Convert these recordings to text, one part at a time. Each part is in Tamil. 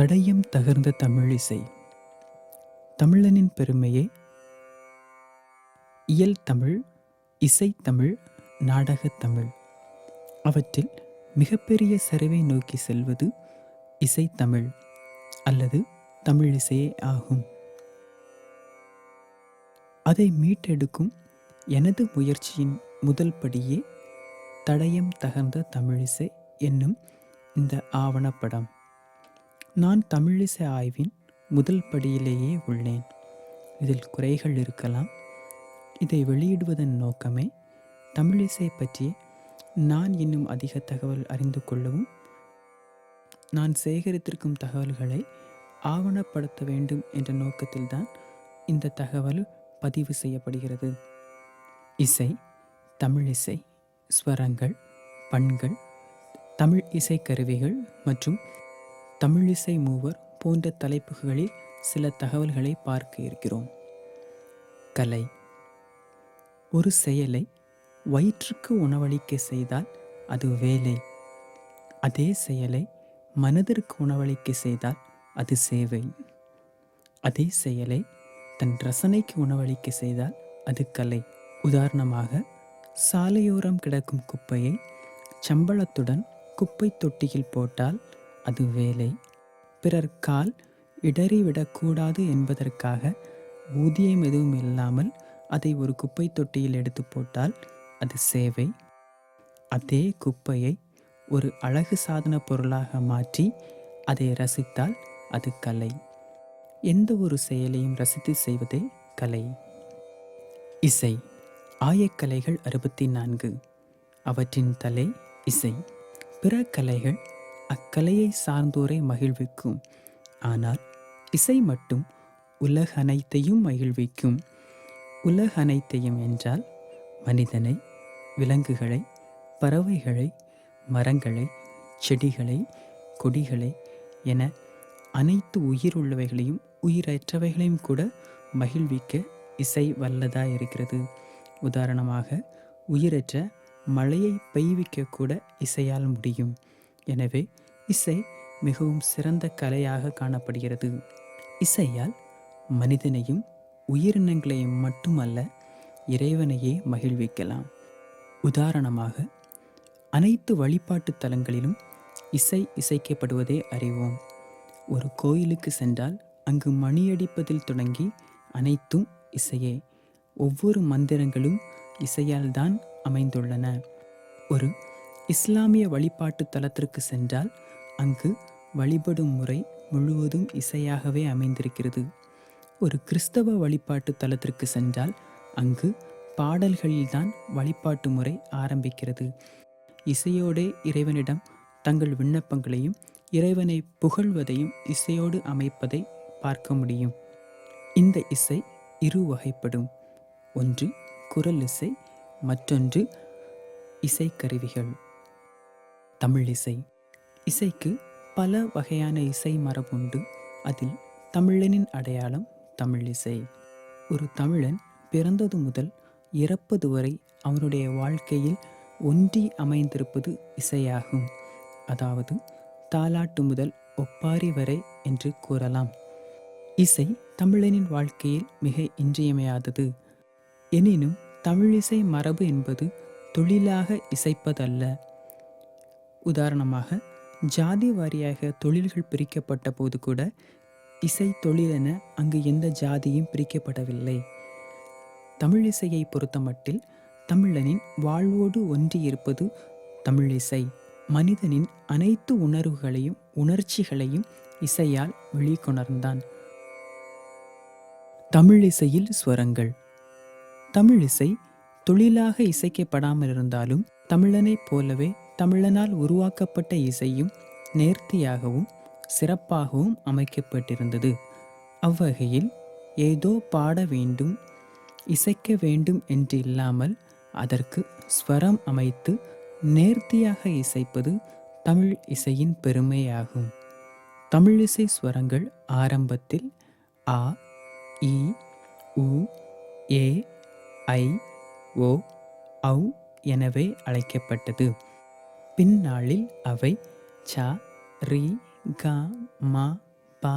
தடயம் தகர்ந்த தமிழிசை தமிழனின் பெருமையே. இயல் தமிழ் இசைத்தமிழ் நாடகத் தமிழ். அவற்றில் மிகப்பெரிய சரிவை நோக்கி செல்வது இசைத்தமிழ் அல்லது தமிழிசையே ஆகும். அதை மீட்டெடுக்கும் எனது முயற்சியின் முதல் படியே தடயம் தகர்ந்த தமிழிசை என்னும் இந்த ஆவணப்படம். நான் தமிழிசை ஆய்வின் முதல் படியிலேயே உள்ளேன். இதில் குறைகள் இருக்கலாம். இதை வெளியிடுவதன் நோக்கமே தமிழிசை பற்றி நான் இன்னும் அதிக தகவல் அறிந்து கொள்ளவும் நான் சேகரித்திருக்கும் தகவல்களை ஆவணப்படுத்த வேண்டும் என்ற நோக்கத்தில்தான் இந்த தகவல் பதிவு செய்யப்படுகிறது. இசை தமிழிசை ஸ்வரங்கள் பண்கள் தமிழ் இசைக்கருவிகள் மற்றும் தமிழிசை மூவர் போன்ற தலைப்புகளில் சில தகவல்களை பார்க்க இருக்கிறோம். கலை. ஒரு செயலை வயிற்றுக்கு உணவளிக்க செய்தால் அது வேலை. அதே செயலை மனதிற்கு உணவளிக்க செய்தால் அது சேவை. அதே செயலை தன் ரசனைக்கு உணவளிக்க செய்தால் அது கலை. உதாரணமாக சாலையோரம் கிடக்கும் குப்பையை சம்பளத்துடன் குப்பை தொட்டியில் போட்டால் அது வேலை. பிறர் கால் இடறிவிடக்கூடாது என்பதற்காக ஊதியம் எதுவும் இல்லாமல் அதை ஒரு குப்பை தொட்டியில் எடுத்து போட்டால் அது சேவை. அதே குப்பையை ஒரு அழகு சாதன பொருளாக மாற்றி அதை ரசித்தால் அது கலை. எந்த ஒரு செயலையும் ரசித்து செய்வதே கலை. இசை. ஆயக்கலைகள் அறுபத்தி நான்கு. அவற்றின் தலை இசை. பிற கலைகள் அக்கலையை சார்ந்தோரை மகிழ்விக்கும். ஆனால் இசை மட்டும் உலகனைத்தையும் மகிழ்விக்கும். உலகனைத்தையும் என்றால் மனிதனை விலங்குகளை பறவைகளை மரங்களை செடிகளை கொடிகளை என அனைத்து உயிருள்ளவைகளையும் உயிரற்றவைகளையும் கூட மகிழ்விக்க இசை வல்லதா இருக்கிறது. உதாரணமாக உயிரற்ற மழையை பெய்விக்க கூட இசையால் முடியும். எனவே இசை மிகவும் சிறந்த கலையாக காணப்படுகிறது. இசையால் மனிதனையும் உயிரினங்களையும் மட்டுமல்ல இறைவனையே மகிழ்விக்கலாம். உதாரணமாக அனைத்து வழிபாட்டு தலங்களிலும் இசை இசைக்கப்படுவதே அறிவோம். ஒரு கோயிலுக்கு சென்றால் அங்கு மணியடிப்பதில் தொடங்கி அனைத்தும் இசையே ஒவ்வொரு மந்திரங்களும் இசையால் தான் அமைந்துள்ளன. ஒரு இஸ்லாமிய வழிபாட்டு தலத்திற்கு சென்றால் அங்கு வழிபடும் முறை முழுவதும் இசையாகவே அமைந்திருக்கிறது. ஒரு கிறிஸ்தவ வழிபாட்டு தலத்திற்கு சென்றால் அங்கு பாடல்களில்தான் வழிபாட்டு முறை ஆரம்பிக்கிறது. இசையோடே இறைவனிடம் தங்கள் விண்ணப்பங்களையும் இறைவனை புகழ்வதையும் இசையோடு அமைப்பதை பார்க்க முடியும். இந்த இசை இரு வகைப்படும். ஒன்று குரல் இசை மற்றொன்று இசைக்கருவிகள். தமிழ் இசை. இசைக்கு பல வகையான இசை மரபுண்டு அதில் தமிழனின் அடையாளம் தமிழ் இசை. ஒரு தமிழன் பிறந்தது முதல் இறப்பது வரை அவனுடைய வாழ்க்கையில் ஒன்றி அமைந்திருப்பது இசையாகும். அதாவது தாலாட்டு முதல் ஒப்பாரி வரை என்று கூறலாம். இசை தமிழனின் வாழ்க்கையில் மிக இன்றியமையாதது. எனினும் தமிழிசை மரபு என்பது தொழிலாக இசைப்பதல்ல. உதாரணமாக ஜாதி வாரியாக தொழில்கள் பிரிக்கப்பட்ட போது கூட இசை தொழிலென அங்கு எந்த ஜாதியும் பிரிக்கப்படவில்லை. தமிழிசையை பொறுத்தமட்டில் தமிழனின் வாழ்வோடு ஒன்றி இருப்பது தமிழிசை மனிதனின் அனைத்து உணர்வுகளையும் உணர்ச்சிகளையும் இசையால் வெளிக்கொணர்ந்தான். தமிழிசையில் ஸ்வரங்கள். தமிழிசை தொழிலாக இசைக்கப்படாமல் இருந்தாலும் தமிழனைப் போலவே தமிழனால் உருவாக்கப்பட்ட இசையும் நேர்த்தியாகவும் சிறப்பாகவும் அமைக்கப்பட்டிருந்தது. அவ்வகையில் ஏதோ பாட வேண்டும் இசைக்க வேண்டும் என்று இல்லாமல் அதற்கு ஸ்வரம் அமைத்து நேர்த்தியாக இசைப்பது தமிழ் இசையின் பெருமையாகும். தமிழிசை ஸ்வரங்கள் ஆரம்பத்தில் ஆ இ உ ஏ ஐ ஓ ஔ எனவே அழைக்கப்பட்டது. பின்னாளில் அவை ச ரி க மா பா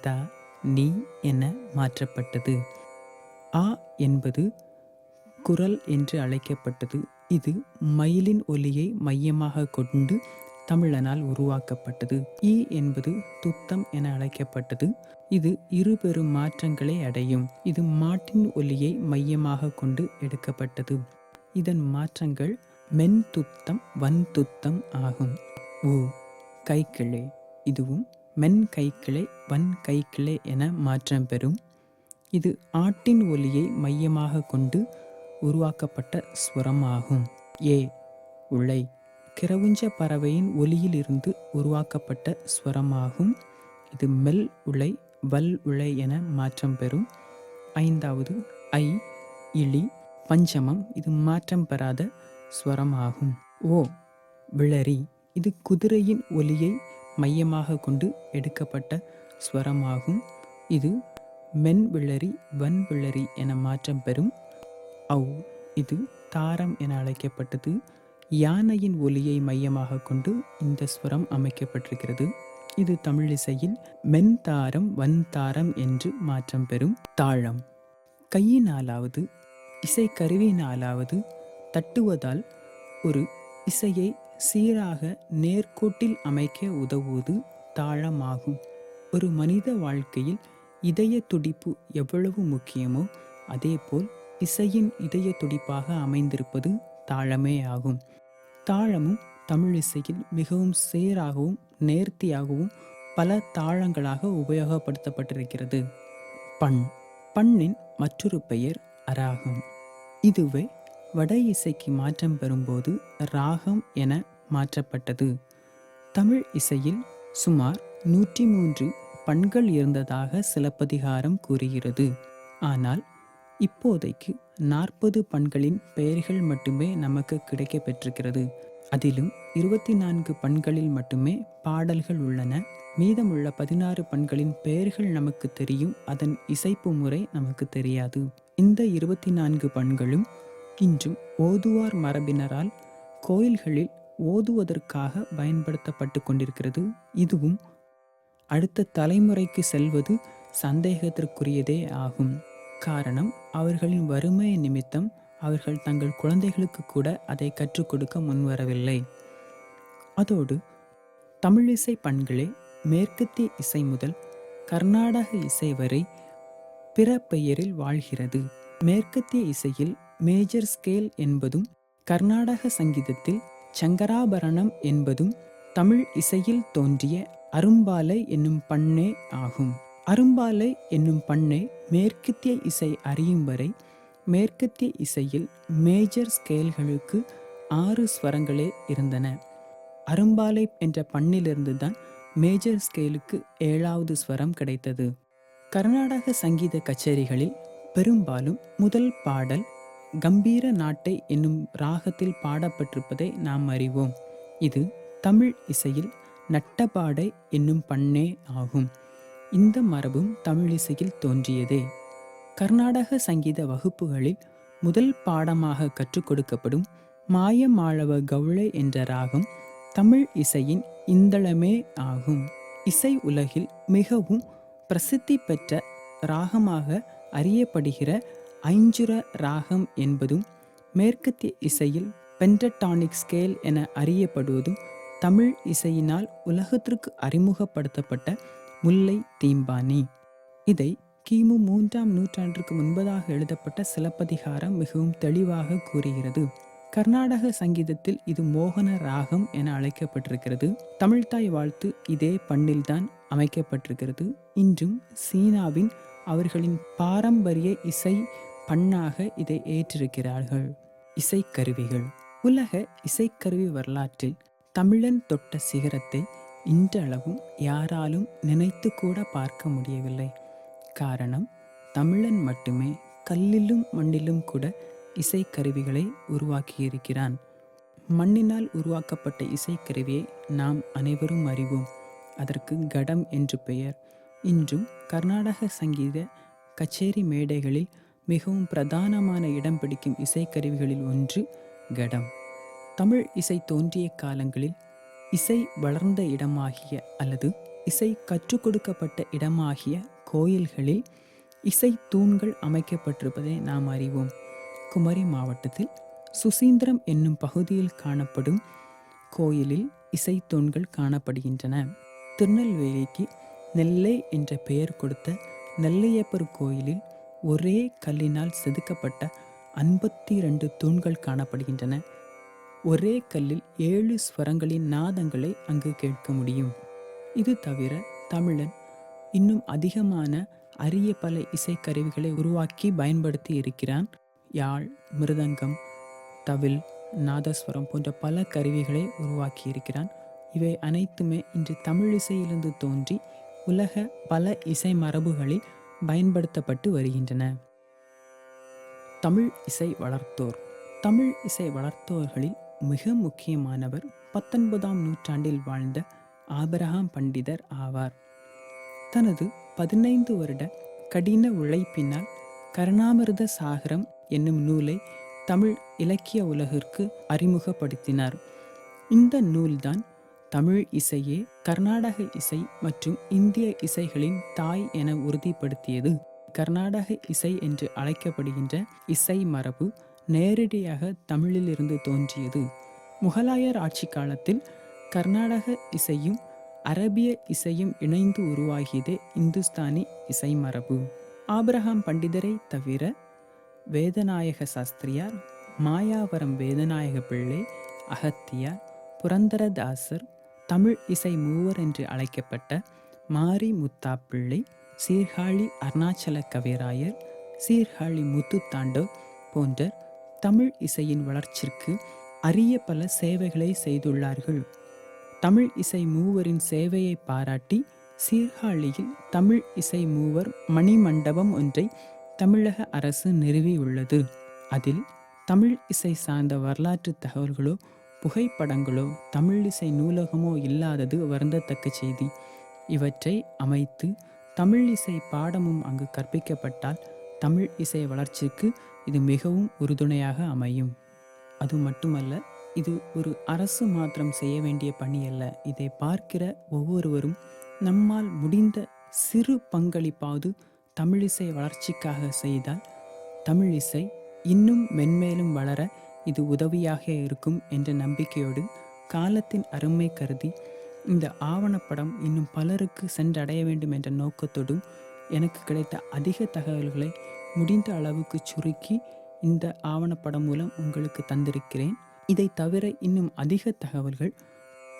த நீ என மாற்றப்பட்டது. ஆ என்பது குரல் என்று அழைக்கப்பட்டது. இது மயிலின் ஒலியை மையமாக கொண்டு தமிழனால் உருவாக்கப்பட்டது. ஈ என்பது துத்தம் என அழைக்கப்பட்டது. இது இருபெரும் மாற்றங்களை அடையும். இது மாட்டின் ஒலியை மையமாக கொண்டு எடுக்கப்பட்டது. இதன் மாற்றங்கள் மென்துத்தம் வன்துத்தம் ஆகும். ஊ கைக்கிளை. இதுவும் மென் கைக்கிளை வன் கைக்கிளை என மாற்றம் பெறும். இது ஆட்டின் ஒலியை மையமாக கொண்டு உருவாக்கப்பட்ட ஸ்வரமாகும். ஏ உளை. கிரவுஞ்ச பறவையின் ஒலியிலிருந்து உருவாக்கப்பட்ட ஸ்வரமாகும். இது மெல் உளை வல் உளை என மாற்றம் பெறும். ஐந்தாவது ஐ இளி பஞ்சமம். இது மாற்றம் பெறாத ஸ்வரமாகும். ஓ விளரி இது குதிரையின் ஒலியை மையமாக கொண்டு எடுக்கப்பட்ட ஸ்வரமாகும். இது மென் விளரி வன் விளரி என மாற்றம் பெறும். அவ் இது தாரம் என அழைக்கப்பட்டது. யானையின் ஒலியை மையமாக கொண்டு இந்த ஸ்வரம் அமைக்கப்பட்டிருக்கிறது. இது தமிழிசையில் மென் தாரம் வன் தாரம் என்று மாற்றம் பெறும். தாளம். கையினாலாவது இசைக்கருவியினாலாவது தட்டுவதால் ஒரு இசையை சீராக நேர்கோட்டில் அமைக்க உதவுவது தாளமாகும். ஒரு மனித வாழ்க்கையில் இதய துடிப்பு எவ்வளவு முக்கியமோ அதேபோல் இசையின் இதய துடிப்பாக அமைந்திருப்பது தாளமே ஆகும். தாளமும் தமிழ் இசையில் மிகவும் சேராகவும் நேர்த்தியாகவும் பல தாளங்களாக உபயோகப்படுத்தப்பட்டிருக்கிறது. பண். பண்ணின் மற்றொரு பெயர் அராகம். இதுவே வட இசைக்கு மாற்றம் பெறும்போது ராகம் என மாற்றப்பட்டது. தமிழ் இசையில் சுமார் நூற்றி மூன்று பண்கள் இருந்ததாக சிலப்பதிகாரம் கூறுகிறது. ஆனால் இப்போதைக்கு நாற்பது பண்களின் பெயர்கள் மட்டுமே நமக்கு கிடைக்க பெற்றிருக்கிறது அதிலும் இருபத்தி நான்கு பண்களில் மட்டுமே பாடல்கள் உள்ளன. மீதமுள்ள பதினாறு பண்களின் பெயர்கள் நமக்கு தெரியும். அதன் இசைப்பு முறை நமக்கு தெரியாது. இந்த இருபத்தி நான்கு பண்களும் இன்றும் ஓதுவார் மரபினரால் கோயில்களில் ஓதுவதற்காக பயன்படுத்தப்பட்டு கொண்டிருக்கிறது. இதுவும் அடுத்த தலைமுறைக்கு செல்வது சந்தேகத்திற்குரியதே ஆகும். காரணம் அவர்களின் வறுமை நிமித்தம் அவர்கள் தங்கள் குழந்தைகளுக்கு கூட அதை கற்றுக் கொடுக்க முன்வரவில்லை. அதோடு தமிழிசை பண்களே மேற்கத்திய இசை முதல் கர்நாடக இசை வரை பிற பெயரில் வாழ்கிறது. மேற்கத்திய இசையில் மேஜர் ஸ்கேல் என்பதும் கர்நாடக சங்கீதத்தில் சங்கராபரணம் என்பதும் தமிழ் இசையில் தோன்றிய அரும்பாலை என்னும் பண்ணே ஆகும். அரும்பாலை என்னும் பண்ணே மேற்கத்திய இசை அறியும் வரை மேற்கத்திய இசையில் மேஜர் ஸ்கேல்களுக்கு ஆறு ஸ்வரங்களே இருந்தன. அரும்பாலை என்ற பண்ணிலிருந்து தான் மேஜர் ஸ்கேலுக்கு ஏழாவது ஸ்வரம் கிடைத்தது. கர்நாடக சங்கீத கச்சேரிகளில் பெரும்பாலும் முதல் பாடல் கம்பீர நாட்டை என்னும் ராகத்தில் பாடப்பட்டிருப்பதை நாம் அறிவோம். இது தமிழ் இசையில் நட்டபாடை என்னும் பண்ணே ஆகும். இந்த மரபும் தமிழ் இசையில் தோன்றியதே. கர்நாடக சங்கீத வகுப்புகளில் முதல் பாடமாக கற்றுக் கொடுக்கப்படும் மாயமாளவ கவுளை என்ற ராகம் தமிழ் இசையின் இந்தளமே ஆகும். இசை உலகில் மிகவும் பிரசித்தி பெற்ற ராகமாக அறியப்படுகிற ஐஞ்சுர ராகம் என்பதும் மேற்கத்திய இசையில் பென்டடானிக் ஸ்கேல் என அறியப்படுவதும் தமிழ் இசையினால் உலகத்திற்கு அறிமுகப்படுத்தப்பட்ட முல்லை தீம்பானி. இதை கிமு மூன்றாம் நூற்றாண்டுக்கு முன்பதாக எழுதப்பட்ட சிலப்பதிகாரம் மிகவும் தெளிவாக கூறுகிறது. கர்நாடக சங்கீதத்தில் இது மோகன ராகம் என அழைக்கப்பட்டிருக்கிறது. தமிழ்தாய் வாழ்த்து இதே பண்ணில்தான் அமைக்கப்பட்டிருக்கிறது. இன்றும் சீனாவின் அவர்களின் பாரம்பரிய இசை பண்ணாக இதை ஏற்றிருக்கிறார்கள். இசைக்கருவிகள். உலக இசைக்கருவி வரலாற்றில் தமிழன் தொட்ட சிகரத்தை இன்றளவும் யாராலும் நினைத்து கூட பார்க்க முடியவில்லை. காரணம் தமிழன் மட்டுமே கல்லிலும் மண்ணிலும் கூட இசைக்கருவிகளை உருவாக்கியிருக்கிறான். மண்ணினால் உருவாக்கப்பட்ட இசைக்கருவியை நாம் அனைவரும் அறிவோம். அதற்கு கடம் என்று பெயர். இன்றும் கர்நாடக சங்கீத கச்சேரி மேடைகளில் மிகவும் பிரதானமான இடம் பிடிக்கும் இசைக்கருவிகளில் ஒன்று கடம். தமிழ் இசை தோன்றிய காலங்களில் இசை வளர்ந்த இடமாகிய அல்லது இசை கற்றுக் கொடுக்கப்பட்ட இடமாகிய கோயில்களில் இசை தூண்கள் அமைக்கப்பட்டிருப்பதை நாம் அறிவோம். குமரி மாவட்டத்தில் சுசீந்திரம் என்னும் பகுதியில் காணப்படும் கோயிலில் இசை தூண்கள் காணப்படுகின்றன. திருநெல்வேலிக்கு நெல்லை என்ற பெயர் கொடுத்த நெல்லையப்பர் கோயிலில் ஒரே கல்லினால் செதுக்கப்பட்ட ஐம்பத்தி ரெண்டு தூண்கள் காணப்படுகின்றன. ஒரே கல்லில் ஏழு ஸ்வரங்களின் நாதங்களை அங்கு கேட்க முடியும். இது தவிர தமிழன் இன்னும் அதிகமான அரிய பல இசைக்கருவிகளை உருவாக்கி பயன்படுத்தி இருக்கிறான். யாழ் மிருதங்கம் தவில் நாதஸ்வரம் போன்ற பல கருவிகளை உருவாக்கி இருக்கிறான். இவை அனைத்துமே இன்று தமிழ் இசையிலிருந்து தோன்றி உலக பல இசை மரபுகளில் பயன்படுத்தப்பட்டு வருகின்றன. தமிழ் இசை வளர்த்தோர். தமிழ் இசை வளர்த்தோர்களில் மிக முக்கியமானவர் பத்தொன்பதாம் நூற்றாண்டில் வாழ்ந்த ஆபரகாம் பண்டிதர் ஆவார். தனது பதினைந்து வருட கடின உழைப்பினால் கருணாமிர்த சாகரம் என்னும் நூலை தமிழ் இலக்கிய உலகிற்கு அறிமுகப்படுத்தினார். இந்த நூல்தான் தமிழ் இசையே கர்நாடக இசை மற்றும் இந்திய இசைகளின் தாய் என உறுதிப்படுத்தியது. கர்நாடக இசை என்று அழைக்கப்படுகின்ற இசை மரபு நேரடியாக தமிழிலிருந்து தோன்றியது. முகலாயர் ஆட்சி காலத்தில் கர்நாடக இசையும் அரபிய இசையும் இணைந்து உருவாகியதே இந்துஸ்தானி இசை மரபு. ஆபிரகாம் பண்டிதரை தவிர வேதநாயக சாஸ்திரியார் மாயாவரம் வேதநாயக பிள்ளை அகத்தியார் புரந்தரதாசர் தமிழ் இசை மூவர் என்று அழைக்கப்பட்ட மாரி முத்தாப்பிள்ளை சீர்காழி அருணாச்சல கவிராயர் சீர்காழி முத்து தாண்டவ் போன்ற தமிழ் இசையின் வளர்ச்சிக்கு அரிய பல சேவைகளை செய்துள்ளார்கள். தமிழ் இசை மூவரின் சேவையை பாராட்டி சீர்காழியில் தமிழ் இசை மூவர் மணிமண்டபம் ஒன்றை தமிழக அரசு நிறுவியுள்ளது. அதில் தமிழ் இசை சார்ந்த வரலாற்று தகவல்களோ புகைப்படங்களோ தமிழிசை நூலகமோ இல்லாதது வருந்தத்தக்க செய்தி. இவற்றை அமைத்து தமிழ் இசை பாடமும் அங்கு கற்பிக்கப்பட்டால் தமிழ் இசை வளர்ச்சிக்கு இது மிகவும் உறுதுணையாக அமையும். அது மட்டுமல்ல இது ஒரு அரசு மாத்திரம் செய்ய வேண்டிய பணி அல்ல. இதை பார்க்கிற ஒவ்வொருவரும் நம்மால் முடிந்த சிறு பங்களிப்பாவது தமிழிசை வளர்ச்சிக்காக செய்தால் தமிழிசை இன்னும் மென்மேலும் வளர இது உதவியாக இருக்கும் என்ற நம்பிக்கையோடு காலத்தின் அருமை கருதி இந்த ஆவணப்படம் இன்னும் பலருக்கு சென்றடைய வேண்டும் என்ற நோக்கத்தோடும் எனக்கு கிடைத்த அதிக தகவல்களை முடிந்த அளவுக்கு சுருக்கி இந்த ஆவணப்படம் மூலம் உங்களுக்கு தந்திருக்கிறேன். இதை தவிர இன்னும் அதிக தகவல்கள்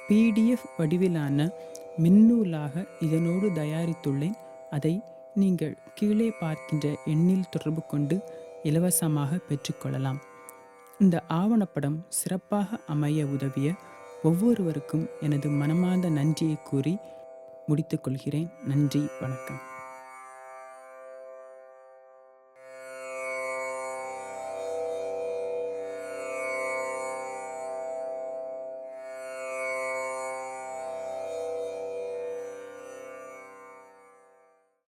பிடிஎஃப் வடிவிலான மின்னூலாக இதனோடு தயாரித்துள்ளேன். அதை நீங்கள் கீழே பார்க்கின்ற எண்ணில் தொடர்பு கொண்டு இலவசமாக பெற்றுக்கொள்ளலாம் இந்த ஆவணப்படம் சிறப்பாக அமைய உதவிய ஒவ்வொருவருக்கும் எனது மனமார்ந்த நன்றியை கூறி முடித்துக்கொள்கிறேன் நன்றி வணக்கம்.